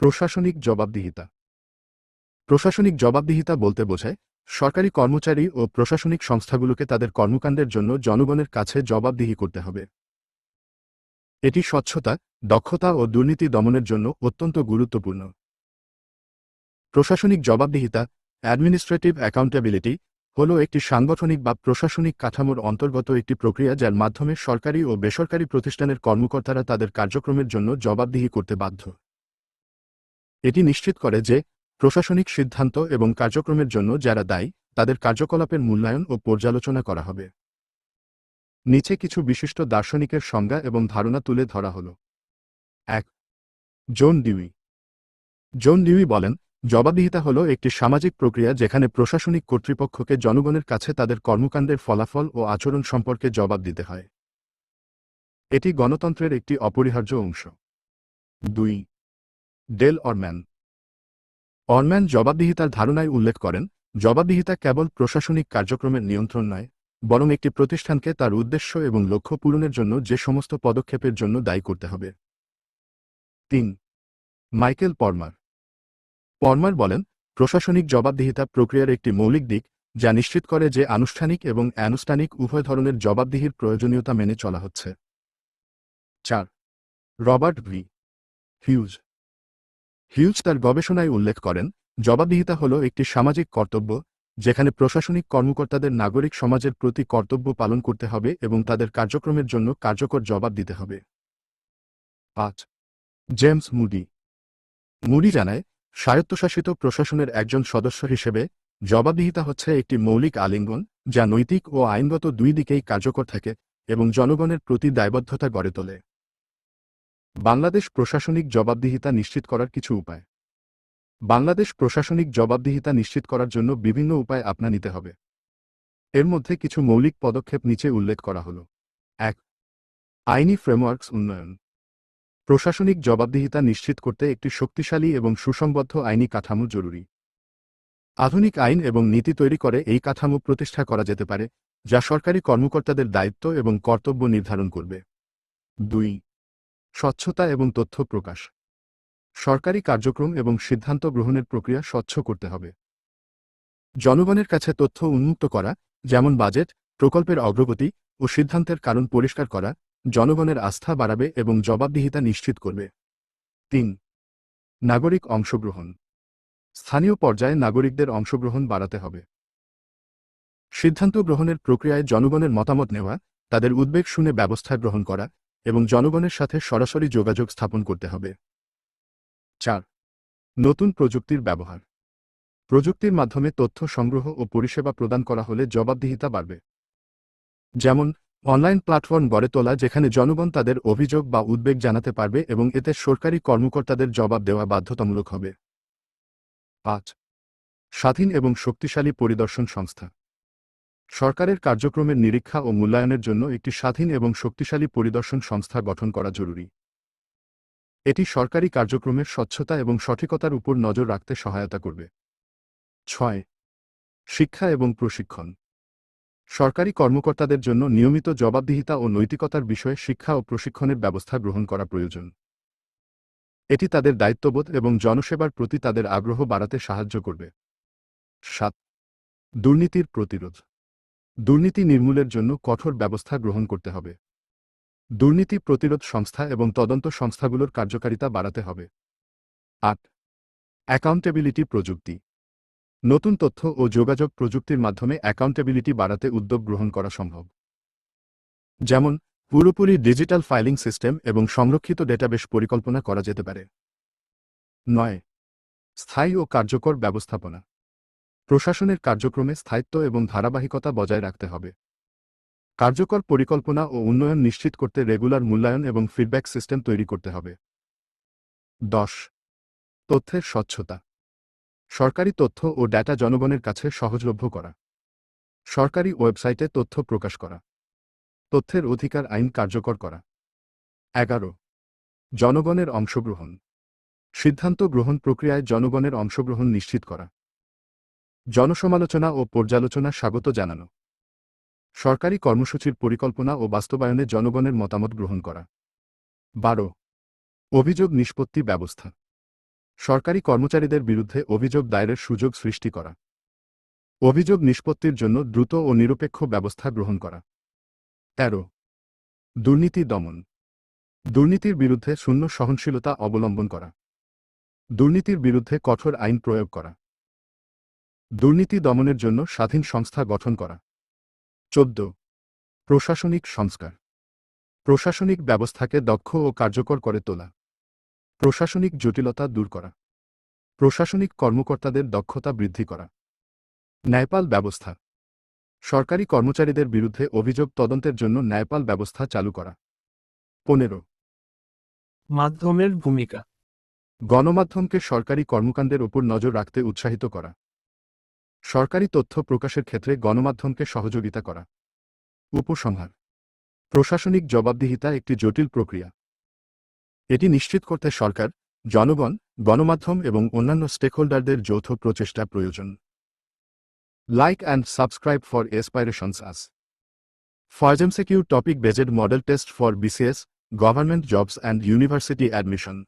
প্রশাসনিক জবাবদিহিতা। প্রশাসনিক জবাবদিহিতা বলতে বোঝায়, সরকারি কর্মচারী ও প্রশাসনিক সংস্থাগুলোকে তাদের কর্মকাণ্ডের জন্য জনগণের কাছে জবাবদিহি করতে হবে। এটি স্বচ্ছতা, দক্ষতা ও দুর্নীতি দমনের জন্য অত্যন্ত গুরুত্বপূর্ণ। প্রশাসনিক জবাবদিহিতা অ্যাডমিনিস্ট্রেটিভ অ্যাকাউন্টেবিলিটি হল একটি সাংগঠনিক বা প্রশাসনিক কাঠামোর অন্তর্গত একটি প্রক্রিয়া যার মাধ্যমে সরকারি ও বেসরকারি প্রতিষ্ঠানের কর্মকর্তারা তাদের কার্যক্রমের জন্য জবাবদিহি করতে বাধ্য। এটি নিশ্চিত করে যে, প্রশাসনিক সিদ্ধান্ত এবং কার্যক্রমের জন্য যারা দায়ী, তাদের কার্যকলাপের মূল্যায়ন ও পর্যালোচনা করা হবে। নিচে কিছু বিশিষ্ট দার্শনিকের সংজ্ঞা এবং ধারণা তুলে ধরা হল। এক, জোন ডিউই। জোন ডিউই বলেন, জবাবদিহিতা হল একটি সামাজিক প্রক্রিয়া যেখানে প্রশাসনিক কর্তৃপক্ষকে জনগণের কাছে তাদের কর্মকাণ্ডের ফলাফল ও আচরণ সম্পর্কে জবাব দিতে হয়। এটি গণতন্ত্রের একটি অপরিহার্য অংশ। দুই ডেল অরম্যান। অরম্যান জবাবদিহিতার ধারণায় উল্লেখ করেন, জবাবদিহিতা কেবল প্রশাসনিক কার্যক্রমের নিয়ন্ত্রণ নয়, বরং একটি প্রতিষ্ঠানকে তার উদ্দেশ্য এবং লক্ষ্য পূরণের জন্য যে সমস্ত পদক্ষেপের জন্য দায়ী করতে হবে। তিন। মাইকেল পরমার। পরমার বলেন, প্রশাসনিক জবাবদিহিতা প্রক্রিয়ার একটি মৌলিক দিক, যা নিশ্চিত করে যে আনুষ্ঠানিক এবং অ্যানুষ্ঠানিক উভয় ধরনের জবাবদিহির প্রয়োজনীয়তা মেনে চলা হচ্ছে। চার। Robert V. হিউজ। হিউজ তার গবেষণায় উল্লেখ করেন, জবাবদিহিতা হল একটি সামাজিক কর্তব্য, যেখানে প্রশাসনিক কর্মকর্তাদের নাগরিক সমাজের প্রতি কর্তব্য পালন করতে হবে এবং তাদের কার্যক্রমের জন্য কার্যকর জবাব দিতে হবে। পাঁচ, জেমস মুডি। মুডি জানায়, স্বায়ত্তশাসিত প্রশাসনের একজন সদস্য হিসেবে জবাবদিহিতা হচ্ছে একটি মৌলিক আলিঙ্গন, যা নৈতিক ও আইনগত দুই দিকেই কার্যকর থাকে এবং জনগণের প্রতি দায়বদ্ধতা গড়ে তোলে। বাংলাদেশ প্রশাসনিক জবাবদিহিতা নিশ্চিত করার কিছু উপায়। বাংলাদেশ প্রশাসনিক জবাবদিহিতা নিশ্চিত করার জন্য বিভিন্ন উপায় আপনা নিতে হবে। এর মধ্যে কিছু মৌলিক পদক্ষেপ নিচে উল্লেখ করা হল। এক, আইনি ফ্রেমওয়ার্কস উন্নয়ন। প্রশাসনিক জবাবদিহিতা নিশ্চিত করতে একটি শক্তিশালী এবং সুসংবদ্ধ আইনি কাঠামো জরুরি। আধুনিক আইন এবং নীতি তৈরি করে এই কাঠামো প্রতিষ্ঠা করা যেতে পারে, যা সরকারি কর্মকর্তাদের দায়িত্ব এবং কর্তব্য নির্ধারণ করবে। দুই স্বচ্ছতা এবং তথ্য প্রকাশ। সরকারি কার্যক্রম এবং সিদ্ধান্ত গ্রহণের প্রক্রিয়া স্বচ্ছ করতে হবে। জনগণের কাছে তথ্য উন্মুক্ত করা, যেমন বাজেট, প্রকল্পের অগ্রগতি ও সিদ্ধান্তের কারণ পরিষ্কার করা, জনগণের আস্থা বাড়াবে এবং জবাবদিহিতা নিশ্চিত করবে। তিন, নাগরিক অংশগ্রহণ। স্থানীয় পর্যায়ে নাগরিকদের অংশগ্রহণ বাড়াতে হবে। সিদ্ধান্ত গ্রহণের প্রক্রিয়ায় জনগণের মতামত নেওয়া, তাদের উদ্বেগ শুনে ব্যবস্থা গ্রহণ করা এবং জনগণের সাথে সরাসরি যোগাযোগ স্থাপন করতে হবে। চার, নতুন প্রযুক্তির ব্যবহার। প্রযুক্তির মাধ্যমে তথ্য সংগ্রহ ও পরিষেবা প্রদান করা হলে জবাবদিহিতা বাড়বে। যেমন, অনলাইন প্ল্যাটফর্ম গড়ে তোলা যেখানে জনগণ তাদের অভিযোগ বা উদ্বেগ জানাতে পারবে এবং এতে সরকারি কর্মকর্তাদের জবাব দেওয়া বাধ্যতামূলক হবে। পাঁচ, স্বাধীন এবং শক্তিশালী পরিদর্শন সংস্থা। সরকারের কার্যক্রমের নিরীক্ষা ও মূল্যায়নের জন্য একটি স্বাধীন এবং শক্তিশালী পরিদর্শন সংস্থা গঠন করা জরুরি। এটি সরকারি কার্যক্রমের স্বচ্ছতা এবং সঠিকতার উপর নজর রাখতে সহায়তা করবে। ছয়, শিক্ষা এবং প্রশিক্ষণ। সরকারি কর্মকর্তাদের জন্য নিয়মিত জবাবদিহিতা ও নৈতিকতার বিষয়ে শিক্ষা ও প্রশিক্ষণের ব্যবস্থা গ্রহণ করা প্রয়োজন। এটি তাদের দায়িত্ববোধ এবং জনসেবার প্রতি তাদের আগ্রহ বাড়াতে সাহায্য করবে। সাত, দুর্নীতির প্রতিরোধ। দুর্নীতি নির্মূলের জন্য কঠোর ব্যবস্থা গ্রহণ করতে হবে। দুর্নীতি প্রতিরোধ সংস্থা এবং তদন্ত সংস্থাগুলোর কার্যকারিতা বাড়াতে হবে। আট অ্যাকাউন্টেবিলিটি প্রযুক্তি। নতুন তথ্য ও যোগাযোগ প্রযুক্তির মাধ্যমে অ্যাকাউন্টেবিলিটি বাড়াতে উদ্যোগ গ্রহণ করা সম্ভব। যেমন, পুরোপুরি ডিজিটাল ফাইলিং সিস্টেম এবং সংরক্ষিত ডেটাবেস পরিকল্পনা করা যেতে পারে। নয়, স্থায়ী ও কার্যকর ব্যবস্থাপনা। প্রশাসনের কার্যক্রমে স্থায়িত্ব এবং ধারাবাহিকতা বজায় রাখতে হবে। কার্যকর পরিকল্পনা ও উন্নয়ন নিশ্চিত করতে রেগুলার মূল্যায়ন এবং ফিডব্যাক সিস্টেম তৈরি করতে হবে। দশ, তথ্যের স্বচ্ছতা। সরকারি তথ্য ও ডেটা জনগণের কাছে সহজলভ্য করা। সরকারি ওয়েবসাইটে তথ্য প্রকাশ করা। তথ্যের অধিকার আইন কার্যকর করা। এগারো, জনগণের অংশগ্রহণ। সিদ্ধান্ত গ্রহণ প্রক্রিয়ায় জনগণের অংশগ্রহণ নিশ্চিত করা। জনসমালোচনা ও পর্যালোচনা স্বাগত জানানো। সরকারি কর্মসূচির পরিকল্পনা ও বাস্তবায়নে জনগণের মতামত গ্রহণ করা। বারো। অভিযোগ নিষ্পত্তি ব্যবস্থা। সরকারি কর্মচারীদের বিরুদ্ধে অভিযোগ দায়েরের সুযোগ সৃষ্টি করা। অভিযোগ নিষ্পত্তির জন্য দ্রুত ও নিরপেক্ষ ব্যবস্থা গ্রহণ করা। তেরো। দুর্নীতি দমন। দুর্নীতির বিরুদ্ধে শূন্য সহনশীলতা অবলম্বন করা। দুর্নীতির বিরুদ্ধে কঠোর আইন প্রয়োগ করা। দুর্নীতি দমনের জন্য স্বাধীন সংস্থা গঠন করা। চোদ্দ। প্রশাসনিক সংস্কার। প্রশাসনিক ব্যবস্থাকে দক্ষ ও কার্যকর করে তোলা। প্রশাসনিক জটিলতা দূর করা। প্রশাসনিক কর্মকর্তাদের দক্ষতা বৃদ্ধি করা। ন্যায়পাল ব্যবস্থা। সরকারি কর্মচারীদের বিরুদ্ধে অভিযোগ তদন্তের জন্য ন্যায়পাল ব্যবস্থা চালু করা। পনেরো। মাধ্যমের ভূমিকা। গণমাধ্যমকে সরকারি কর্মকাণ্ডের ওপর নজর রাখতে উৎসাহিত করা। সরকারি তথ্য প্রকাশের ক্ষেত্রে গণমাধ্যমকে সহযোগিতা করা। উপসংহার। প্রশাসনিক জবাবদিহিতা একটি জটিল প্রক্রিয়া। এটি নিশ্চিত করতে সরকার, জনগণ, গণমাধ্যম এবং অন্যান্য স্টেকহোল্ডারদের যৌথ প্রচেষ্টা প্রয়োজন। Like and subscribe for aspirations us. ফরজেমসেকিউ topic based model test for BCS, government jobs and university admission.